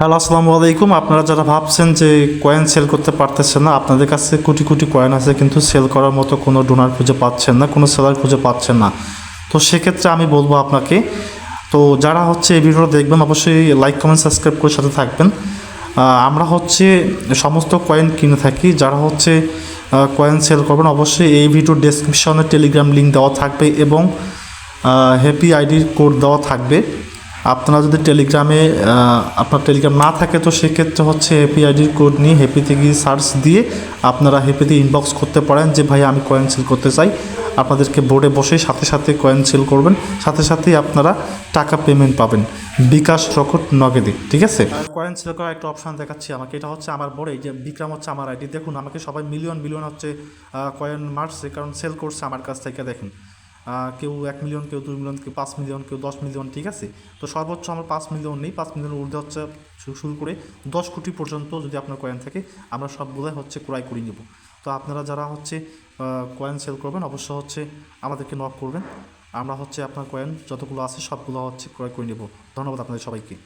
Hello, আসসালামু আলাইকুম। আপনারা যারা ভাবছেন যে কয়েন সেল করতে পারতেছেন না, আপনাদের কাছে কোটি কোটি কয়েন আছে, কিন্তু সেল করার মতো কোনো ডোনার খুঁজে পাচ্ছেন না, কোনো সেলার খুঁজে পাচ্ছেন না। তো সেক্ষেত্রে আমি বলব আপনাকে, তো যারা হচ্ছে এই ভিডিওটা দেখবেন, অবশ্যই লাইক কমেন্ট সাবস্ক্রাইব করে সাথে থাকবেন। আমরা হচ্ছে সমস্ত কয়েন কিনে থাকি, যারা হচ্ছে কয়েন সেল করবেন, অবশ্যই এই ভিডিওর ডেসক্রিপশনে টেলিগ্রাম লিঙ্ক দেওয়া থাকবে এবং হ্যাপি আইডির কোড দেওয়া থাকবে। আপনারা যদি টেলিগ্রামে আপনার টেলিগ্রাম না থাকে, তো সেক্ষেত্রে হচ্ছে হ্যাপি আইডির কোড নিয়ে হ্যাপিতে গিয়ে সার্চ দিয়ে আপনারা হ্যাপিতে ইনবক্স করতে পারেন যে, ভাই, আমি কয়েন সেল করতে চাই। আপনাদেরকে বোর্ডে বসেই সাথে সাথে কয়েন সেল করবেন। সাথে সাথেই আপনারা টাকা পেমেন্ট পাবেন। বিকাশ রকট নগদে, ঠিক আছে? কয়েন সেল করার একটা অপশন দেখাচ্ছি আমাকে। এটা হচ্ছে আমার বোর্ডে যে বিক্রম হচ্ছে আমার আইডি দেখুন, আমাকে সবাই মিলিয়ন মিলিয়ন হচ্ছে কয়েন মারছে, কারণ সেল করছে আমার কাছ থেকে, দেখুন। কেউ এক মিলিয়ন কেউ দুই মিলিয়ন কেউ পাঁচ মিলিয়ন কেউ দশ মিলিয়ন ঠিক আছে? তো সর্বোচ্চ আমার পাঁচ মিলিয়ন নেই, পাঁচ মিলিয়ন ঊর্ধ্বে হচ্ছে শুরু করে দশ কোটি পর্যন্ত যদি আপনার কয়েন থাকে, আমরা সবগুলোই হচ্ছে ক্রয় করে নেব। তো আপনারা যারা হচ্ছে কয়েন সেল করবেন অবশ্য হচ্ছে আমাদেরকে নক করবেন। আমরা হচ্ছে আপনার কয়েন যতগুলো আছে সবগুলো হচ্ছে ক্রয় করে নেব। ধন্যবাদ আপনাদের সবাইকে।